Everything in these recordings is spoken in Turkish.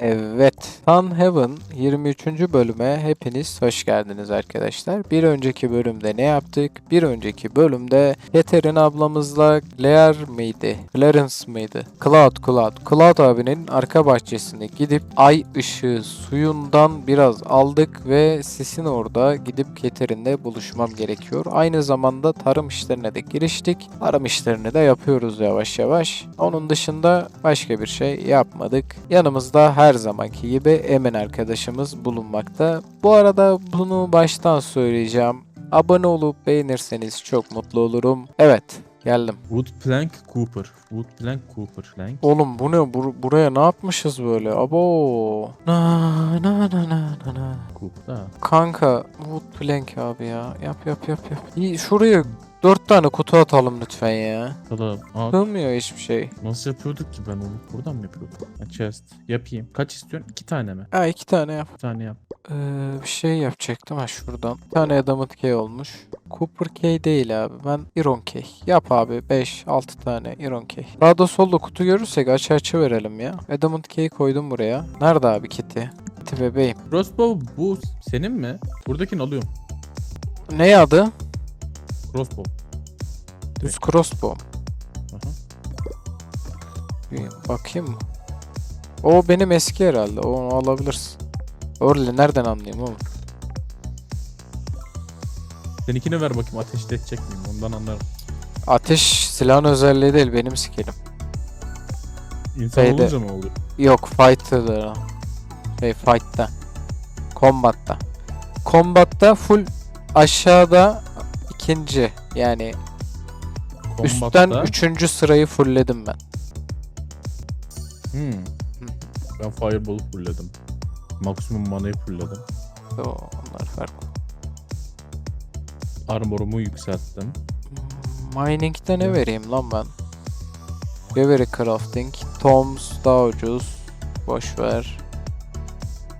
Evet. Heaven 23. bölüme hepiniz hoş geldiniz arkadaşlar. Bir önceki bölümde ne yaptık? Bir önceki bölümde Yeter'in ablamızla Claire miydi? Clarence mıydı? Cloud, Cloud. Cloud abinin arka bahçesine gidip ay ışığı suyundan biraz aldık ve sisin orada gidip Yeter'inle buluşmam gerekiyor. Aynı zamanda tarım işlerine de giriştik. Tarım işlerini de yapıyoruz yavaş yavaş. Onun dışında başka bir şey yapmadık. Yanımızda her zamanki gibi Emin arkadaşımız bulunmakta. Bu arada bunu baştan söyleyeceğim. Abone olup beğenirseniz çok mutlu olurum. Evet, geldim. Woodplank Cooper. Woodplank Cooper. Plank. Oğlum bu ne? Bur- buraya ne yapmışız böyle? Abo. Na na na na na na. Cooper. Kanka wood plank abi ya. Yap yap yap yap. İyi, şuraya dört tane kutu atalım lütfen ya. Tamam. Aa, Sığmıyor hiçbir şey. nasıl yapıyorduk ki ben onu? Buradan mı yapıyordum? Ha, chest. Yapayım. Kaç istiyorsun? İki tane mi? Ha iki tane yap. Bir tane yap. Ee, bir şey yapacaktım ha şuradan. Bir tane Adamant K olmuş. Cooper K değil abi. Ben Iron K. Yap abi 5-6 tane Iron K. Sağda solda kutu görürsek açı açı verelim ya. Adamant K'yi koydum buraya. Nerede abi kiti? Kiti bebeğim. Crossbow bu senin mi? Buradakini alıyorum. Ne adı? Crossbow. Düz crossbow. Aha. Bir bakayım mı? O benim eski herhalde. Onu alabilirsin. Orle nereden anlayayım oğlum? Seninkini ver bakayım ateşte edecek miyim? Ondan anlarım. Ateş silahın özelliği değil benim skillim. İnsan Şeyde- olunca mı oluyor? Yok fight'ta da. Şey fight'ta. Combat'ta. Combat'ta full aşağıda ikinci yani üstten Combat'ta- üçüncü sırayı fullledim ben. Hmm. Ben Fireball'u fullledim. Maksimum manayı fullledim. O, onlar farklı. Armorumu yükselttim. Mining'de ne Evet. vereyim lan ben? Reverie Crafting, Toms daha ucuz. Boş ver.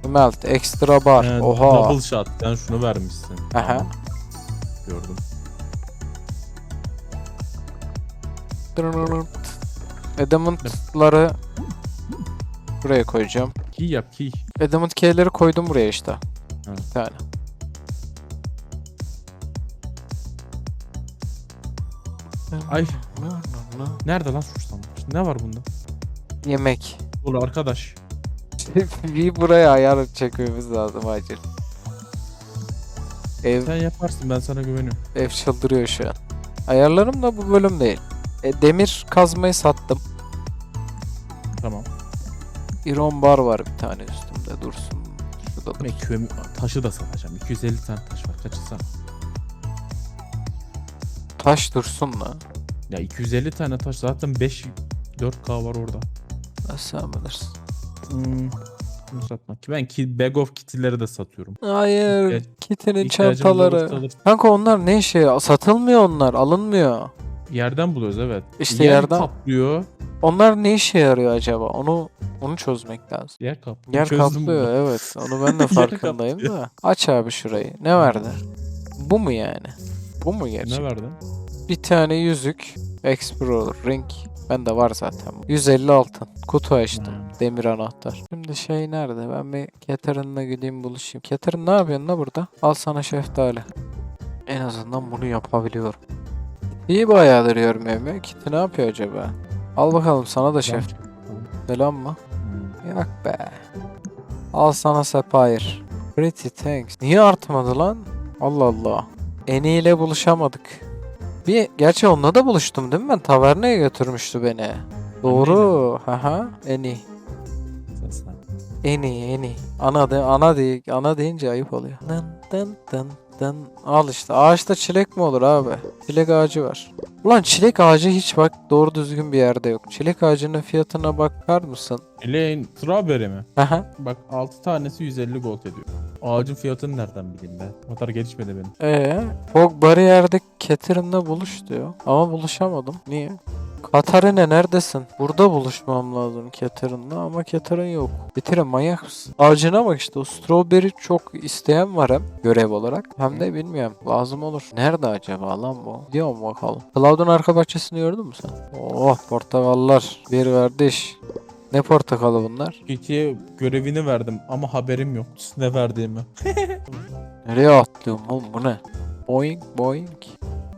Melt, extra bar. Yani Oha. Double shot. Sen şunu vermişsin. Aha. Gördüm. Adamant'ları buraya koyacağım. Key yap key. Adamant K'leri koydum buraya işte. Ha. Bir tane. Ay. Nerede lan suçtan? Ne var bunda? Yemek. Dur arkadaş. bir buraya ayar çekmemiz lazım acil. Ev, Sen yaparsın ben sana güveniyorum. ev çıldırıyor şu an. Ayarlarım da bu bölüm değil. E, demir kazmayı sattım. Tamam. Iron bar var bir tane üstümde dursun. Şurada dur. Ne kömür taşı da satacağım. 250 tane taş var. Kaçı sen? Taş dursun la. Ya 250 tane taş zaten 5 4K var orada. Sen bilirsin. Hmm. Bunu satmak. Ben ki bag of kitleri de satıyorum. Hayır. İhtiyacımız çantaları. alırız. Kanka onlar ne işe? ya? Satılmıyor onlar. Alınmıyor. Yerden buluyoruz evet. İşte Yer yerden- kaplıyor. Onlar ne işe yarıyor acaba? Onu onu çözmek lazım. Yer kaplıyor. Yer Çözdüm kaplıyor bunu. evet. Onu ben de farkındayım da. Aç abi şurayı. Ne verdi? Bu mu yani? Bu mu gerçek? Ne verdin? Bir tane yüzük. Explorer ring. Bende var zaten. 150 altın. Kutu açtım. Hmm. Demir anahtar. Şimdi şey nerede? Ben bir Catherine'la gideyim buluşayım. Catherine ne yapıyorsun la burada? Al sana şeftali. En azından bunu yapabiliyorum. İyi bayağıdır görmüyorum Kitty ne yapıyor acaba? Al bakalım sana da şef. Selam mı? Yok be. Al sana Sapphire. Pretty thanks. Niye artmadı lan? Allah Allah. Eni ile buluşamadık. Bir gerçi onunla da buluştum değil mi ben? Taverneye götürmüştü beni. Doğru. Haha. Eni. Eni, Eni. Ana de, ana de, ana deyince ayıp oluyor. Dın dın dın dın. Al işte. Ağaçta çilek mi olur abi? Çilek ağacı var. Ulan çilek ağacı hiç bak doğru düzgün bir yerde yok. Çilek ağacının fiyatına bakar mısın? Elaine strawberry mi? Aha. Bak 6 tanesi 150 gold ediyor. Ağacın fiyatını nereden bileyim be? O kadar gelişmedi benim. Ee, Fog bariyerde Catherine'la buluş diyor. Ama buluşamadım. Niye? Katarina neredesin? Burada buluşmam lazım Catherine'la ama Catherine yok. Bitirin manyak mısın? Ağacına bak işte o strawberry çok isteyen var hem görev olarak. Hem de bilmiyorum lazım olur. Nerede acaba lan bu? Gidiyor mu bakalım. Cloud'un arka bahçesini gördün mü sen? Oh portakallar. Bir verdiş. Ne portakalı bunlar? Keçiye görevini verdim ama haberim yok ne verdiğimi. Nereye atlıyorum oğlum bu ne? Boing boing.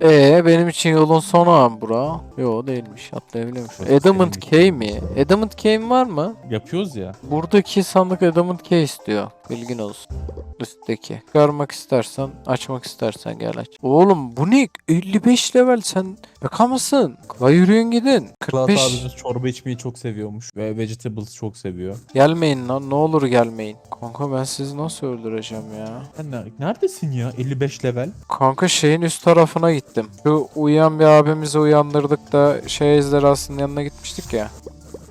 Ee benim için yolun sonu abi bura. Yo değilmiş atlayabiliyormuş. Adamant Key mi? Adamant Key var mı? Yapıyoruz ya. Buradaki sandık Adamant Key istiyor. Bilgin olsun. Üstteki. Çıkarmak istersen, açmak istersen gel aç. Oğlum bu ne? 55 level sen yaka mısın? La yürüyün gidin. Kılaat 45. abimiz çorba içmeyi çok seviyormuş. Ve vegetables çok seviyor. Gelmeyin lan ne olur gelmeyin. Kanka ben sizi nasıl öldüreceğim ya? Sen ne- neredesin ya? 55 level. Kanka şeyin üst tarafına gittim. Şu uyuyan bir abimizi uyandırdık da şey ejderhasının yanına gitmiştik ya.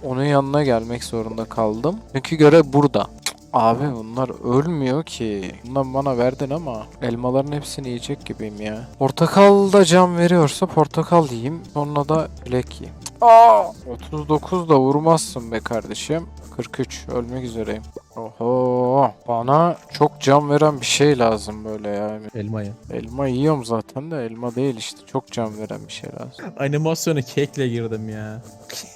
Onun yanına gelmek zorunda kaldım. Çünkü görev burada. Abi bunlar ölmüyor ki. Bundan bana verdin ama elmaların hepsini yiyecek gibiyim ya. Portakal da can veriyorsa portakal yiyeyim. Sonra da çilek yiyeyim. Cık, Aa! 39 da vurmazsın be kardeşim. 43 ölmek üzereyim. Oho bana çok can veren bir şey lazım böyle yani. Elma ya. Elma yiyorum zaten de elma değil işte. Çok can veren bir şey lazım. Animasyona kekle girdim ya.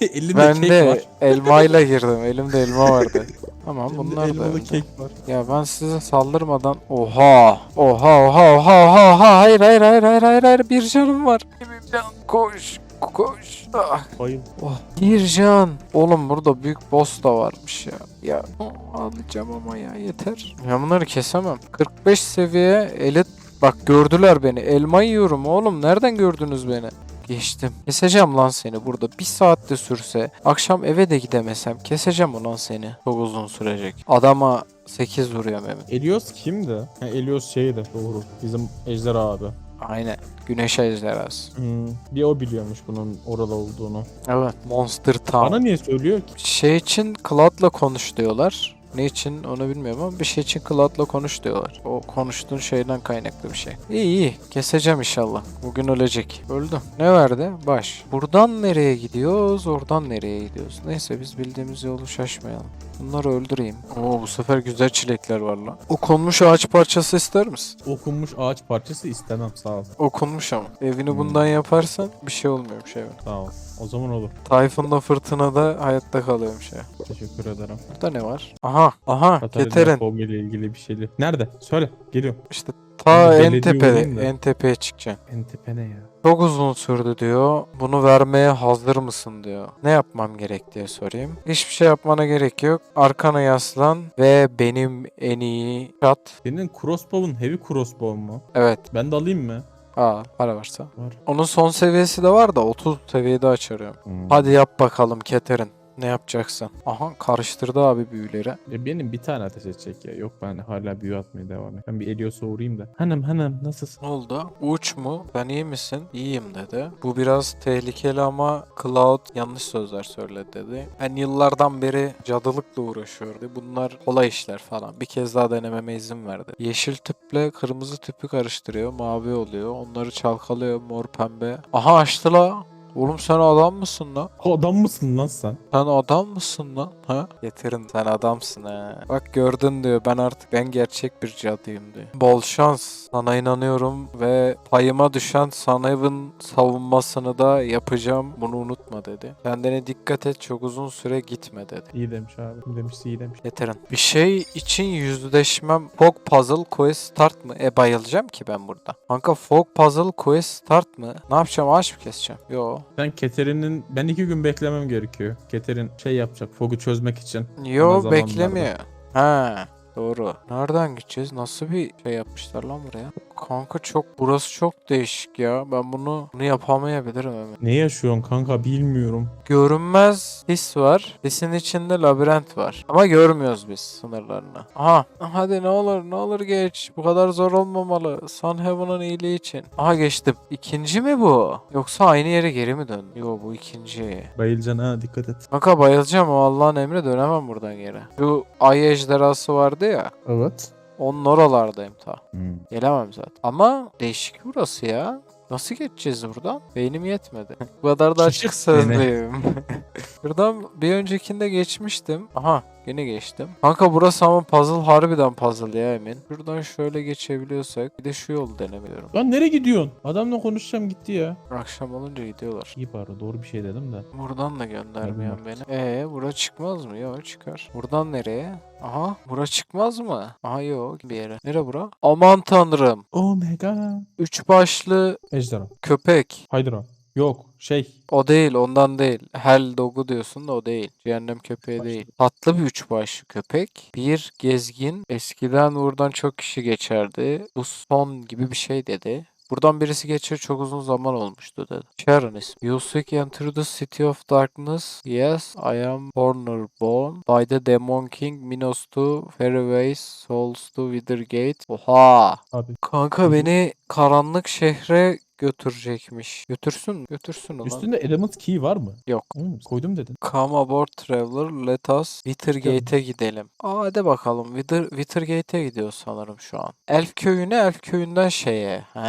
Elimde Ben kek de var. elmayla girdim. Elimde elma vardı. Tamam Elimde bunlar da elmalı kek var. Ya ben size saldırmadan oha oha oha oha oha hayır hayır hayır hayır hayır hayır bir canım var. Bir can koş koş. Ah. Bayıl. Oh, bir can. Oğlum burada büyük boss da varmış ya. Ya oh, ağlayacağım ama ya yeter. Ya bunları kesemem. 45 seviye elit bak gördüler beni. Elma yiyorum oğlum. Nereden gördünüz beni? Geçtim. Keseceğim lan seni burada. Bir saatte sürse. Akşam eve de gidemesem. Keseceğim ulan seni. Çok uzun sürecek. Adama 8 vuruyor Mehmet. Elios kimdi? Ha, Elios şeydi doğru. Bizim Ejder abi. Aynen. Güneş ejderhası. Hmm, bir o biliyormuş bunun oralı olduğunu. Evet. Monster Town. Bana niye söylüyor ki? şey için Cloud'la konuş diyorlar. Ne için onu bilmiyorum ama bir şey için Cloud'la konuş diyorlar. O konuştuğun şeyden kaynaklı bir şey. İyi iyi. Keseceğim inşallah. Bugün ölecek. Öldü. Ne verdi? Baş. Buradan nereye gidiyoruz? Oradan nereye gidiyoruz? Neyse biz bildiğimiz yolu şaşmayalım. Bunları öldüreyim. Oo bu sefer güzel çilekler var lan. Okunmuş ağaç parçası ister misin? Okunmuş ağaç parçası istemem sağ ol. Okunmuş ama. Evini Hmm. bundan yaparsan bir şey olmuyormuş şey. Sağ ol. O zaman olur. Tayfun'da fırtınada hayatta kalıyormuş ya. Teşekkür ederim. Burada ne var? Aha, aha, Katarina Keterin. İle ilgili bir şeyli. Nerede? Söyle. Geliyorum. İşte ta bir en belediye tepede, olayım da. en tepeye çıkacaksın. En tepe ne ya? Çok uzun sürdü diyor. Bunu vermeye hazır mısın diyor. Ne yapmam gerek diye sorayım. Hiçbir şey yapmana gerek yok. Arkana yaslan ve benim en iyi shot. Senin crossbow'un heavy crossbow mu? Evet. Ben de alayım mı? Aa, para varsa. Var. Onun son seviyesi de var da 30 seviyede açarıyorum. Hmm. Hadi yap bakalım Keterin. Ne yapacaksın? Aha karıştırdı abi büyüleri. Ya benim bir tane ateş edecek ya. Yok ben hala büyü atmaya devam et. Ben bir Elios'a uğrayayım da. Hanım hanım nasılsın? Ne oldu? Uç mu? Ben iyi misin? İyiyim dedi. Bu biraz tehlikeli ama Cloud yanlış sözler söyledi dedi. Ben yıllardan beri cadılıkla uğraşıyordu. Bunlar kolay işler falan. Bir kez daha denememe izin verdi. Yeşil tüple kırmızı tüpü karıştırıyor. Mavi oluyor. Onları çalkalıyor mor pembe. Aha açtı la. Oğlum sen adam mısın lan? Adam mısın lan sen? Sen adam mısın lan? Ha? Getirin sen adamsın ha. Bak gördün diyor ben artık ben gerçek bir cadıyım diyor. Bol şans. Sana inanıyorum ve payıma düşen Sunhaven savunmasını da yapacağım. Bunu unutma dedi. Kendine dikkat et çok uzun süre gitme dedi. İyi demiş abi. Kim demişse iyi demiş. Getirin. Bir şey için yüzleşmem Fog Puzzle Quest Start mı? E bayılacağım ki ben burada. Kanka Fog Puzzle Quest Start mı? Ne yapacağım? Ağaç mı keseceğim? Yo. Sen Keterin'in... Ben iki gün beklemem gerekiyor. Keterin şey yapacak. Fog'u çözmek için. Yo zamanlarda. beklemiyor. Ha doğru. Nereden gideceğiz? Nasıl bir şey yapmışlar lan buraya? Kanka çok burası çok değişik ya. Ben bunu bunu yapamayabilirim hemen. Ne yaşıyorsun kanka bilmiyorum. Görünmez his var. Hisin içinde labirent var. Ama görmüyoruz biz sınırlarını. Aha. Hadi ne olur ne olur geç. Bu kadar zor olmamalı. Sun Heaven'ın iyiliği için. Aha geçtim. İkinci mi bu? Yoksa aynı yere geri mi dön? Yo bu ikinci. Bayılacaksın ha dikkat et. Kanka bayılacağım o Allah'ın emri dönemem buradan geri. Şu ay ejderhası vardı ya. Evet. Onun oralardayım ta. Hmm. Gelemem zaten. Ama değişik burası ya. Nasıl geçeceğiz buradan? Beynim yetmedi. Bu kadar da açık sözlüyüm. Buradan bir öncekinde geçmiştim. Aha Yine geçtim. Kanka burası ama puzzle harbiden puzzle ya Emin. Şuradan şöyle geçebiliyorsak. Bir de şu yolu denemiyorum. Lan nereye gidiyorsun? Adamla konuşacağım gitti ya. Akşam olunca gidiyorlar. İyi bari doğru bir şey dedim de. Buradan da göndermiyor beni. Ee, bura çıkmaz mı? Yok çıkar. Buradan nereye? Aha, bura çıkmaz mı? Aha yok bir yere. Nere bura? Aman tanrım. Omega. Üç başlı Ejderha. köpek. Hydra. Yok şey. O değil, ondan değil. Hell Dog'u diyorsun da o değil. Cehennem köpeği Başka. değil. Tatlı bir üç başlı köpek. Bir gezgin. Eskiden buradan çok kişi geçerdi. Bu son gibi bir şey dedi. Buradan birisi geçir çok uzun zaman olmuştu dedi. Sharon ismi. You seek enter the city of darkness. Yes, I am cornerborn by the demon king Minos to Fairways, Souls to Withergate. Oha! Abi. Kanka beni karanlık şehre götürecekmiş. Götürsün mü? Götürsün ulan. Üstünde element key var mı? Yok. Hmm, koydum dedin. Come aboard traveler, let us Withergate'e gidelim. Aa hadi bakalım. Wither, Withergate'e gidiyor sanırım şu an. Elf köyüne, Elf köyünden şeye. He.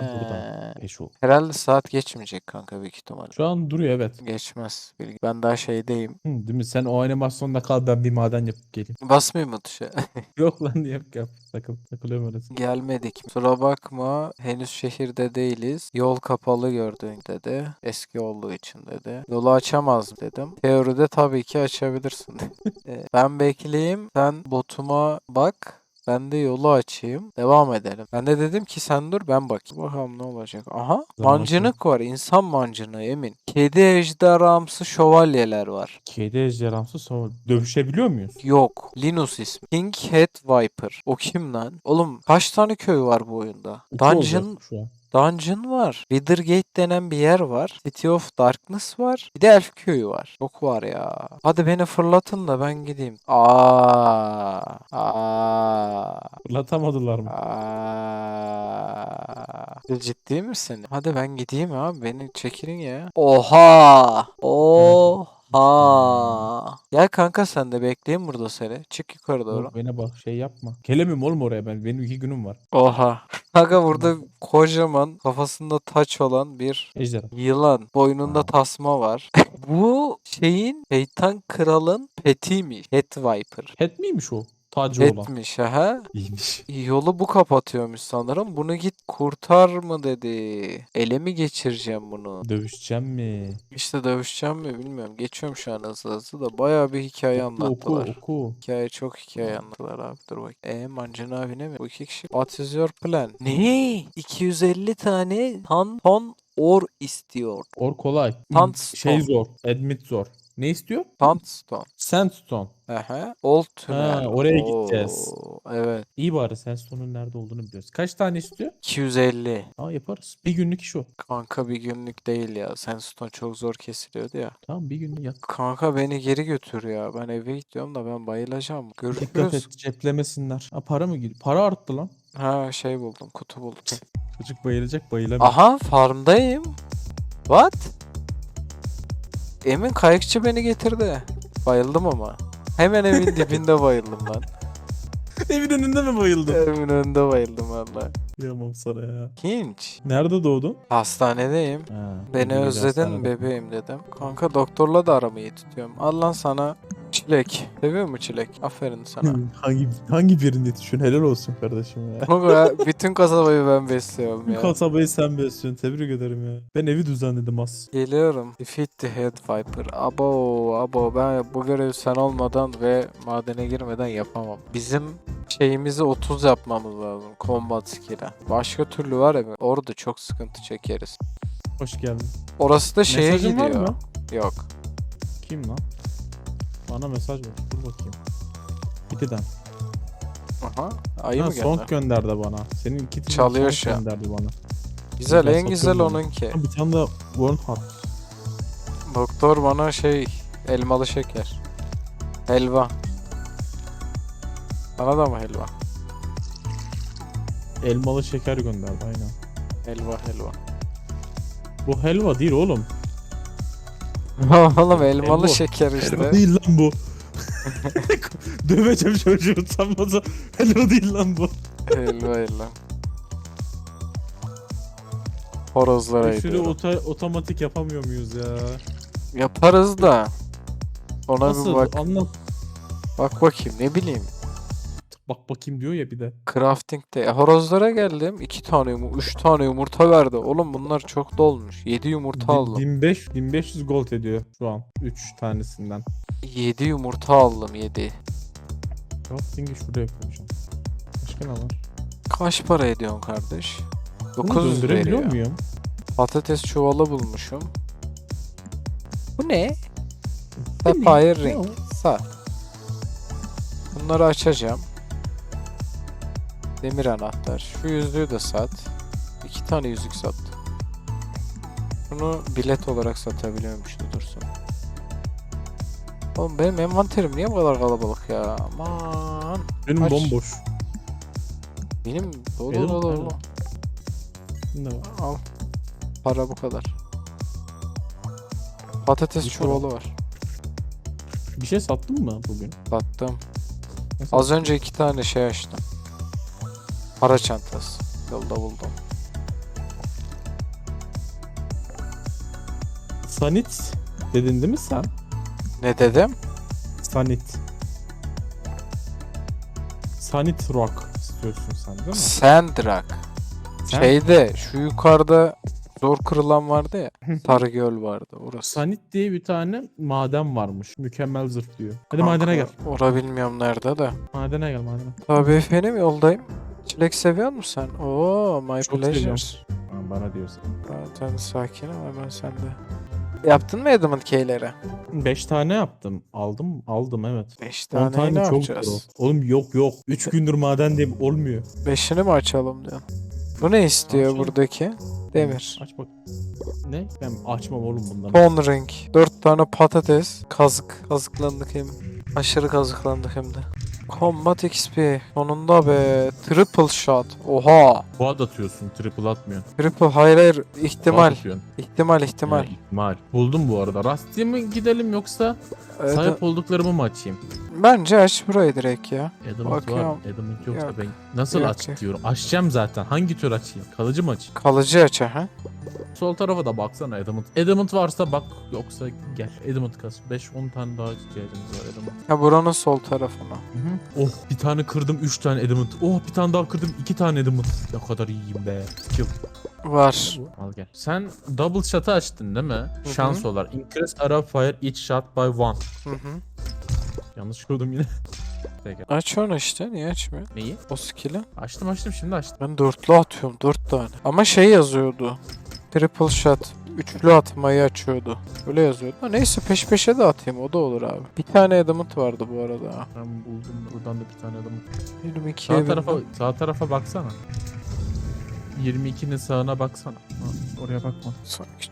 Buradan. Peşo. Herhalde saat geçmeyecek kanka büyük ihtimalle. Şu an duruyor evet. Geçmez. Bilgi- Ben daha şeydeyim. Hı, değil mi? Sen o animasyonda kal ben bir maden yapıp geleyim. Basmayayım mı tuşa? Yok lan yap yap. Takıl. Takılıyorum öyle. Gelmedik. Kusura bakma. Henüz şehirde değiliz. Yol kapalı gördüğün dedi. Eski olduğu için dedi. Yolu açamaz dedim. Teoride tabii ki açabilirsin. E, ben bekleyeyim. Sen botuma bak. Ben de yolu açayım. Devam edelim. Ben de dedim ki sen dur ben bakayım. Bakalım ne olacak. Aha. Mancınık var. insan mancınığı emin. Kedi ejderhamsı şövalyeler var. Kedi ejderhamsı sonra dövüşebiliyor muyuz? Yok. Linus ismi. King Head Viper. O kim lan? Oğlum kaç tane köy var bu oyunda? Dungeon. Dungeon var. Withergate denen bir yer var. City of Darkness var. Bir de Elf köyü var. Çok var ya. Hadi beni fırlatın da ben gideyim. Aa. Aa. Fırlatamadılar mı? Aa. Ciddi misin? Hadi ben gideyim abi. Beni çekilin ya. Oha. Oha. Gel kanka sen de bekleyeyim burada seni. Çık yukarı doğru. Yok, bana bak şey yapma. Gelemiyorum oğlum oraya ben. Benim iki günüm var. Oha. Kanka burada kocaman kafasında taç olan bir Ejderha. Yılan. Boynunda tasma var. Bu şeyin şeytan kralın petiymiş. Head Viper. Het miymiş o? Tacı olan. Petmiş aha. İyiymiş. Yolu bu kapatıyormuş sanırım. Bunu git kurtar mı dedi. Ele mi geçireceğim bunu? Dövüşeceğim mi? İşte dövüşeceğim mi bilmiyorum. Geçiyorum şu an hızlı hızlı da. Bayağı bir hikaye Oku anlattılar. oku oku. Hikaye çok hikaye anlattılar abi. Dur bak. E Mancın abine mi? Bu iki kişi. What is your plan? Ne? 250 tane tan ton or istiyor. Or kolay. Tantstone. Şey zor. Admit zor. Ne istiyor? Tantstone. Sandstone. Aha. Old Tünel. Ha, oraya gideceğiz. Oo, Evet. İyi bari Sandstone'un nerede olduğunu biliyoruz. Kaç tane istiyor? 250. Aa yaparız. Bir günlük iş o. Kanka bir günlük değil ya. Sandstone çok zor kesiliyordu ya. Tamam bir günlük yap. Kanka beni geri götür ya. Ben eve gidiyorum da ben bayılacağım. Dikkat Görüşürüz. et ceplemesinler. Ha para mı gidiyor? Para arttı lan. Ha şey buldum. Kutu buldum. Çocuk bayılacak bayılamıyor. Aha farmdayım. What? Emin kayıkçı beni getirdi. Bayıldım ama. Hemen evin dibinde bayıldım lan. Evin önünde mi bayıldın? Evin önünde bayıldım valla. Kıyamam sana ya. Hiç. Nerede doğdun? Hastanedeyim. Ha, Beni özledin mi bebeğim dedim. Kanka doktorla da aramayı tutuyorum. Al lan sana çilek. Seviyor mu çilek? Aferin sana. hangi hangi birini yetişiyorsun? Helal olsun kardeşim ya. Kanka bütün kasabayı ben besliyorum ya. kasabayı sen besliyorsun. Tebrik ederim ya. Ben evi düzenledim az. Geliyorum. Defeat the Head Viper. Abo abo ben bu görevi sen olmadan ve madene girmeden yapamam. Bizim şeyimizi 30 yapmamız lazım. Combat skill'e. Başka türlü var ya orada çok sıkıntı çekeriz. Hoş geldin. Orası da şeye Mesajın var gidiyor. mı? Yok. Kim lan? Bana mesaj ver. Dur bakayım. Bitiden. Aha. Ayı Ha, mı Song gönder? gönderdi bana. Senin iki Çalıyor song şu an. gönderdi bana. Güzel Güzel, en güzel satıyorum. onunki. Ha, Bir tane de Warren Hart. Doktor bana şey elmalı şeker. Helva. Bana da mı helva? Elmalı şeker gönderdi aynen. Helva helva. Bu helva değil oğlum. Oğlum elmalı Helva. şeker Helva işte. değil lan bu. Döveceğim çocuğu utanmasa. Helva değil lan bu. helva helva. Horozlara ediyorum. ota- otomatik yapamıyor muyuz ya? Yaparız da. Ona Nasıl? bir bak. Anlat. Bak bakayım ne bileyim. Bak bakayım diyor ya bir de. Crafting'de e, horozlara geldim. 2 tane yumurta, 3 tane yumurta verdi. Oğlum bunlar çok dolmuş. 7 yumurta aldım. 1500 1500 gold ediyor şu an 3 tanesinden. 7 yumurta aldım 7. Crafting'i şuraya koyacağım. Başka ne var? Kaç para ediyorsun kardeş? Bunu 900 döndürebiliyor veriyor. muyum? Patates çuvalı bulmuşum. Bu ne? Bu? Sapphire Ne ring. Saat. Bunları açacağım. Demir anahtar. Şu yüzüğü de sat. İki tane yüzük sattım. Bunu bilet olarak satabiliyormuş dursun. Oğlum benim envanterim niye bu kadar kalabalık ya? Aman. Benim Aç. bomboş. Benim dolu Benim- dolu dolu. Ne var? Al. Para bu kadar. Patates Bir çuvalı var. Bir şey sattın mı bugün? Sattım. Nasıl? Az önce iki tane şey açtım. Para çantası. Yolda buldum. Sanit dedin değil mi sen? Ne dedim? Sanit. Sanit Rock istiyorsun sen değil mi? Sandrak. Sen- Şeyde şu yukarıda zor kırılan vardı ya. Sarıgöl vardı orası. Sanit diye bir tane maden varmış. Mükemmel zırh diyor. Hadi Kanka, madene gel. Ora bilmiyorum nerede de. Madene gel madene. Tabii efendim yoldayım. Çilek seviyor musun sen? Oo my Çok pleasure. seviyorum. Ha, bana diyorsun. Zaten sakin ol hemen sen de. Yaptın mı Edmund K'leri? 5 tane yaptım. Aldım aldım evet. 5 10 tane, ne çok yapacağız? zor. Oğlum yok yok. 3 gündür maden diye olmuyor. Beşini mi açalım diyorsun? Bu ne istiyor Açalım. buradaki? Demir. Aç bak. Ne? Ben açmam oğlum bundan. Phone ring. 4 tane patates. Kazık. Kazıklandık hem. Aşırı kazıklandık hem de. Combat XP. Sonunda be. Triple shot. Oha. Quad atıyorsun. Triple atmıyorsun. Triple hayır hayır. İhtimal. İhtimal ihtimal. Ha, ihtimal. Buldum bu arada. Rastya mı gidelim yoksa Evet, sahip olduklarımı mı açayım? bence aç burayı direkt ya. Adamant var. Adamant yoksa Yok. ben nasıl Yok, aç diyorum. Açacağım zaten. Hangi tür açayım? Kalıcı mı açayım? Kalıcı aç ha. Sol tarafa da baksana Adamant. Adamant varsa bak yoksa gel. Adamant kas. 5-10 tane daha ihtiyacımız var Adamant. Ha buranın sol tarafına. Hı hı. Oh bir tane kırdım 3 tane Adamant. Oh bir tane daha kırdım 2 tane Adamant. Ne kadar iyiyim be. Kill. Var. Al gel. Sen double shot'ı açtın değil mi? Şans olarak. Increase arrow fire each shot by one. Hı hı. Yanlış kurdum yine. Peki. Aç onu işte. Niye açmıyor? Neyi? O skill'i. Açtım açtım şimdi açtım. Ben dörtlü atıyorum. Dört tane. Ama şey yazıyordu. Triple shot. Üçlü atmayı açıyordu. Öyle yazıyordu. Ha, neyse peş peşe de atayım. O da olur abi. Bir tane adamıt vardı bu arada. Ben buldum buradan da bir tane adamı. 22 Sağ evinde. tarafa sağ tarafa baksana. 22'nin sağına baksana. Ha, oraya bakma. Sanki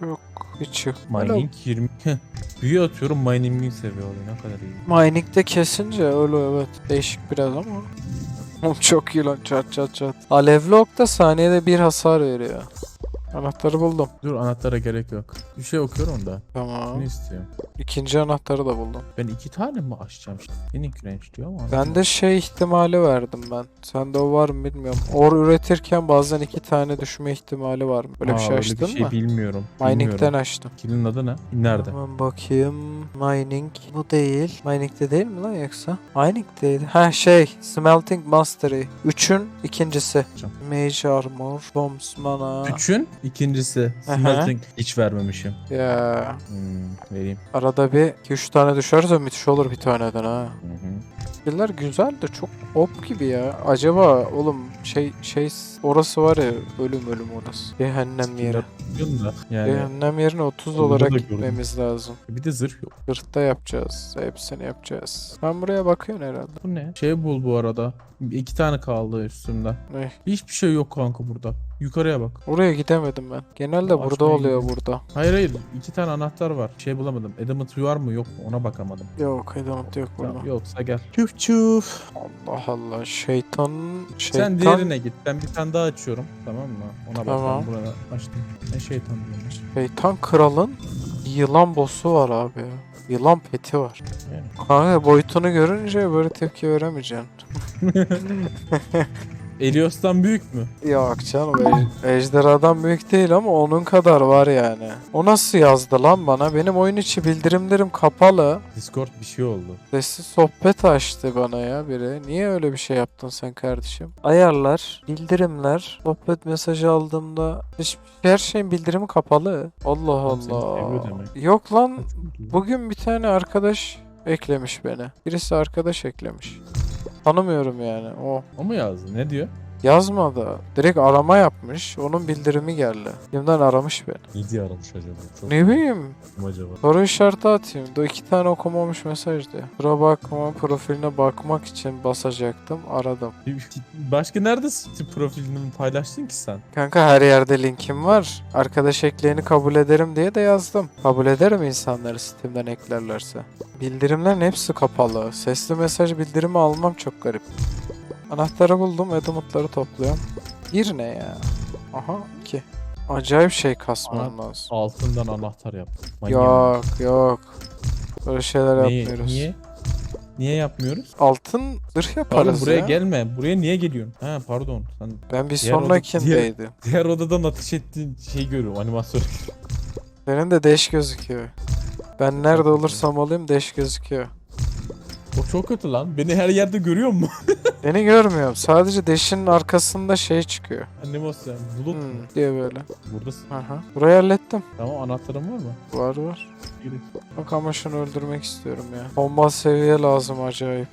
çok hiç yok. Mining 20. Büyü atıyorum mining'i seviyor oluyor. Ne kadar iyi. Mining'de kesince öyle evet. Değişik biraz ama. Oğlum çok iyi lan çat çat çat. Alevli ok da saniyede bir hasar veriyor. Anahtarı buldum. Dur anahtara gerek yok. Bir şey okuyorum da. Tamam. Ne istiyor? İkinci anahtarı da buldum. Ben iki tane mi açacağım işte? Senin range diyor ama. Ben de şey ihtimali verdim ben. Sende o var mı bilmiyorum. Or üretirken bazen iki tane düşme ihtimali var mı? Böyle bir Aa, şey öyle açtın bir şey mı? bilmiyorum. Mining'den Bilmiyorum. açtım. Kill'in adı ne? Nerede? Hemen bakayım. Mining. Bu değil. Mining'de değil mi lan yoksa? Mining değil. Ha şey. Smelting Mastery. Üçün ikincisi. Hocam. Mage Armor. Bombs Mana. Üçün ikincisi. Smelting. Hiç vermemişim. Ya. Hmm, vereyim. Arada bir 2-3 tane düşerse müthiş olur bir taneden ha. Hı hı. Skill'ler güzel de çok op gibi ya. Acaba oğlum şey şey orası var ya ölüm ölüm orası. Cehennem yeri. Da Yani Cehennem yerine 30 Burada olarak da gördüm. gitmemiz lazım. bir de zırh yok. Hırtta yapacağız. Hepsini yapacağız. Ben buraya bakıyorum herhalde. Bu ne? Şey bul bu arada. İki tane kaldı üstümde. Ne? Hiçbir şey yok kanka burada. Yukarıya bak. Oraya gidemedim ben. Genelde Açmaya burada oluyor burada. Hayır hayır. iki tane anahtar var. Şey bulamadım. Adamant var mı yok mu ona bakamadım. Yok Edamut yok burada. Tamam, yoksa gel. Çuf çuf. Allah Allah şeytan şeytan. Sen diğerine git. Ben bir tane daha açıyorum. Tamam mı? Ona Tamam. bak. Ben burada açtım. Ne şeytan diyormuş. Şeytan kralın yılan boss'u var abi. Yılan peti var. Yani. Kanka boyutunu görünce böyle tepki veremeyeceksin. Elios'tan büyük mü? Yok canım ej- ejderhadan büyük değil ama onun kadar var yani. O nasıl yazdı lan bana? Benim oyun içi bildirimlerim kapalı. Discord bir şey oldu. Sesli sohbet açtı bana ya biri. Niye öyle bir şey yaptın sen kardeşim? Ayarlar, bildirimler, sohbet mesajı aldığımda hiç, her şeyin bildirimi kapalı. Allah Oğlum seni Allah. seviyor demek. Yok lan bugün bir tane arkadaş eklemiş beni. Birisi arkadaş eklemiş. Tanımıyorum yani o. O mu yazdı? Ne diyor? Yazmadı. Direkt arama yapmış. Onun bildirimi geldi. Kimden aramış beni. Ne diye aramış acaba? Çok Ne bileyim. kim acaba? Soru işareti atayım. Da iki tane okumamış mesaj diyor. Kusura bakma profiline bakmak için basacaktım. Aradım. Başka nerede Steam profilini paylaştın ki sen? Kanka her yerde linkim var. Arkadaş ekleyeni kabul ederim diye de yazdım. Kabul ederim insanları Steam'den eklerlerse. Bildirimlerin hepsi kapalı. Sesli mesaj bildirimi almam çok garip. Anahtarı buldum. Edumutları topluyorum. Bir ne ya? Aha iki. Acayip şey kasmam lazım. Altından anahtar yap. Manyak. Yok yok. Böyle şeyler Niye? yapmıyoruz. Niye? Niye yapmıyoruz? Altın zırh Oğlum yaparız buraya ya. gelme. Buraya niye geliyorsun? Ha pardon. Sen Ben bir Diğer oda- sonrakindeydim. diğer odadan ateş ettiğin şeyi görüyorum. Animasyonu. Senin de deş gözüküyor. Ben nerede olursam olayım deş gözüküyor. O çok kötü lan. Beni her yerde görüyor mu? Beni görmüyorum. Sadece deşin arkasında şey çıkıyor. Animasyon. Bulut mu? Hmm, diye böyle. Buradasın. Aha. Burayı hallettim. Tamam anahtarın var mı? Var var. Yürü. Bak ama şunu öldürmek istiyorum ya. Bomba seviye lazım acayip.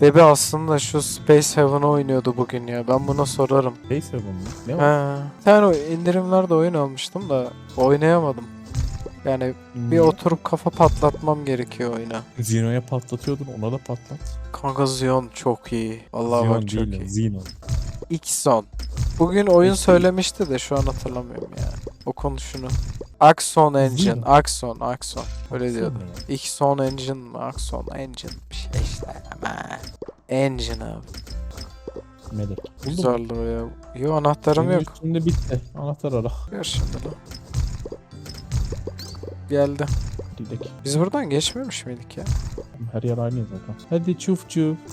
Bebe aslında şu Space Heaven oynuyordu bugün ya. Ben buna sorarım. Neyse bunun. Ne var? He. Tane o indirimlerde oyun almıştım da oynayamadım. Yani bir oturup kafa patlatmam gerekiyor oyuna. Zeno'ya patlatıyordun ona da patlat. Kanka Zion çok iyi. Allah Zion bak çok değil, iyi. Zeno. X-Zone. Bugün oyun söylemişti de şu an hatırlamıyorum ya. O konuşunu. Axon Engine. Zion. Axon, Axon. Öyle diyordu. Baksana ya. X-Zone Engine mi? Axon Engine. Bir şey işte ama. Engine abi. Melek. Buldum. Güzeldir o ya. Yo anahtarım Senin yok. üstünde bitti. Anahtar ara. Ver şimdi lan. Geldi. Gidek. Biz buradan geçmemiş miydik ya? Her yer aynı zaten. Hadi çuf çuf.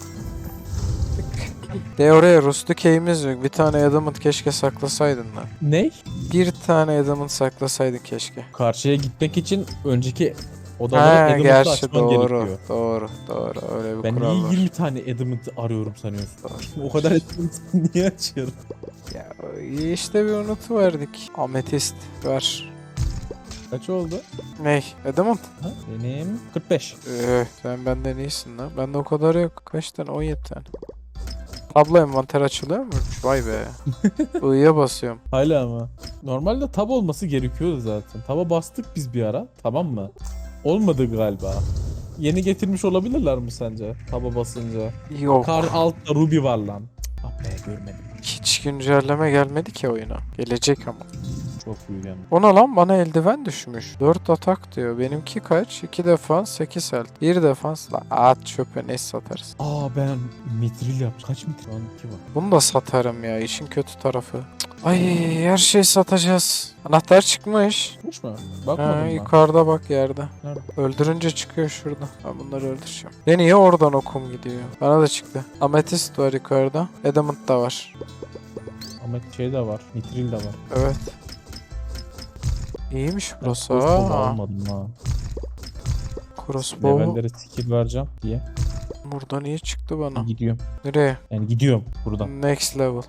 De oraya Rustikey'imiz yok. Bir tane Adamant keşke saklasaydın lan. Ne? Bir tane Adamant saklasaydın keşke. Karşıya gitmek için önceki odaları Ha gerçi açman doğru. gerekiyor. Doğru. Doğru. Öyle bir Ben kural niye var. 20 tane Adamant'ı arıyorum sanıyorsun? Doğru. O kadar Adamant'ı niye açıyorum? Ya işte bir unutuverdik. Ametist ver. Kaç oldu? Ney? Ha? Benim 45. Ee, sen benden iyisin lan. Bende o kadar yok. Kaç tane? 17 tane. Tablo envanter açılıyor mu? Vay be. I'ya basıyorum. Hala ama. Normalde tab olması gerekiyordu zaten. Taba bastık biz bir ara. Tamam mı? Olmadı galiba. Yeni getirmiş olabilirler mi sence? Taba basınca. Yok. Kar altta Ruby var lan. Ah be görmedim. Hiç güncelleme gelmedi ki oyuna. Gelecek ama. Çok büyük yani. Ona lan bana eldiven düşmüş. 4 atak diyor. Benimki kaç? 2 defans 8 health. 1 defans la at çöpe ne satarız. Aa ben mitril yapacağım. Kaç mitril? Lan iki var. Bunu da satarım ya. işin kötü tarafı. Ay her şeyi satacağız. Anahtar çıkmış. Çıkmış mı? Ha, Bakmadım ben. yukarıda bak yerde. Nerede? Öldürünce çıkıyor şurada. Ben bunları öldüreceğim. Ya niye oradan okum gidiyor? Bana da çıktı. Ametist var yukarıda. Adamant da var. Ama şey de var. Mitril de var. Evet. İyiymiş burası. crossbow'u Aa, almadım ha. crossbow Levellere skill vereceğim diye. burada niye çıktı bana? Gidiyorum. Nereye? Yani gidiyorum buradan. Next level.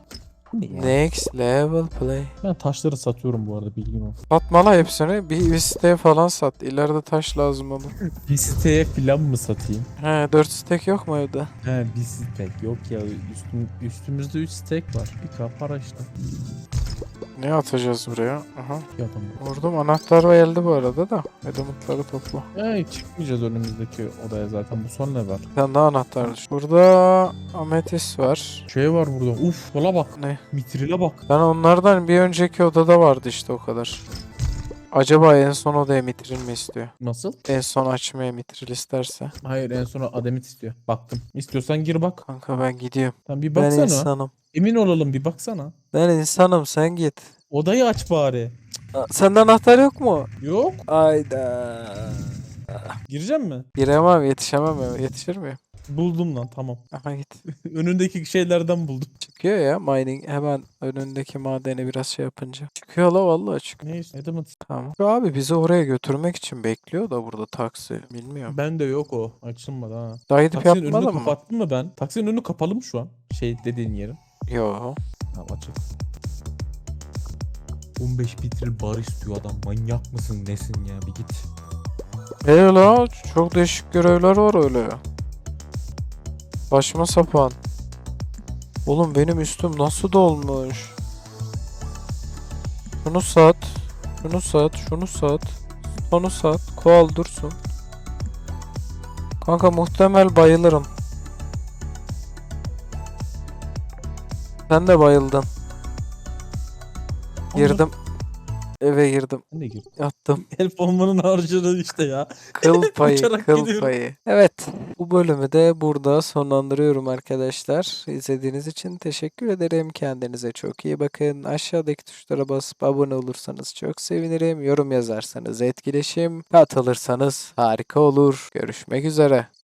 Next level play. Ben taşları satıyorum bu arada bilgin olsun. Satmala hepsini. Bir, bir siteye falan sat. İleride taş lazım olur. Bir siteye filan mı satayım? He 4 stek yok mu evde? He bir stek yok ya üstüm, üstümüzde 3 stek var. Bir kap para işte. Ne atacağız buraya? Aha. Adam. Vurdum anahtar geldi bu arada da. Edamutları topla. Ya çıkmayacağız önümüzdeki odaya zaten bu son ne var? Bir tane daha anahtar düştü. Burada ametis var. Şey var burada. Uf kola bak. Ne? Mitril'e bak. Ben onlardan bir önceki odada vardı işte o kadar. Acaba en son odaya mitril mi istiyor? Nasıl? En son açmaya mitril isterse. Hayır en sona Ademit istiyor. Baktım. İstiyorsan gir bak. Kanka ben gidiyorum. Sen bir Ben baksana. insanım. Emin olalım bir baksana. Ben insanım sen git. Odayı aç bari. Aa, Sende anahtar yok mu? Yok. Ayda. Gireceğim mi? Giremem yetişemem. Yetişir miyim? Buldum lan tamam. Aha git. Önündeki şeylerden buldum. Çıkıyor ya mining hemen önündeki madeni biraz şey yapınca. Çıkıyor la vallahi çıkıyor. Neyse. Adamın Tamam. Şu abi bizi oraya götürmek için bekliyor da burada taksi. Bilmiyorum. ben de yok o. Açılmadı ha. Daha gidip Taksinin önünü yapmadın mı? kapattın mı ben? Taksinin önünü kapalı mı şu an? Şey dediğin yerin. Yo. Tamam açık. 15 litre bar istiyor adam. Manyak mısın nesin ya bir git. E la çok değişik görevler var öyle. Başıma sapan. Oğlum benim üstüm nasıl dolmuş? Şunu sat. Şunu sat. Şunu sat. Onu sat. Koal dursun. Kanka muhtemel bayılırım. Sen de bayıldın. Girdim. Eve girdim. Ben de girdim. Yattım. Elf olmanın harcını işte ya. Kıl payı, Uçarak kıl gidiyorum. payı. Evet, bu bölümü de burada sonlandırıyorum arkadaşlar. İzlediğiniz için teşekkür ederim. Kendinize çok iyi bakın. Aşağıdaki tuşlara basıp abone olursanız çok sevinirim. Yorum yazarsanız etkileşim, katılırsanız harika olur. Görüşmek üzere.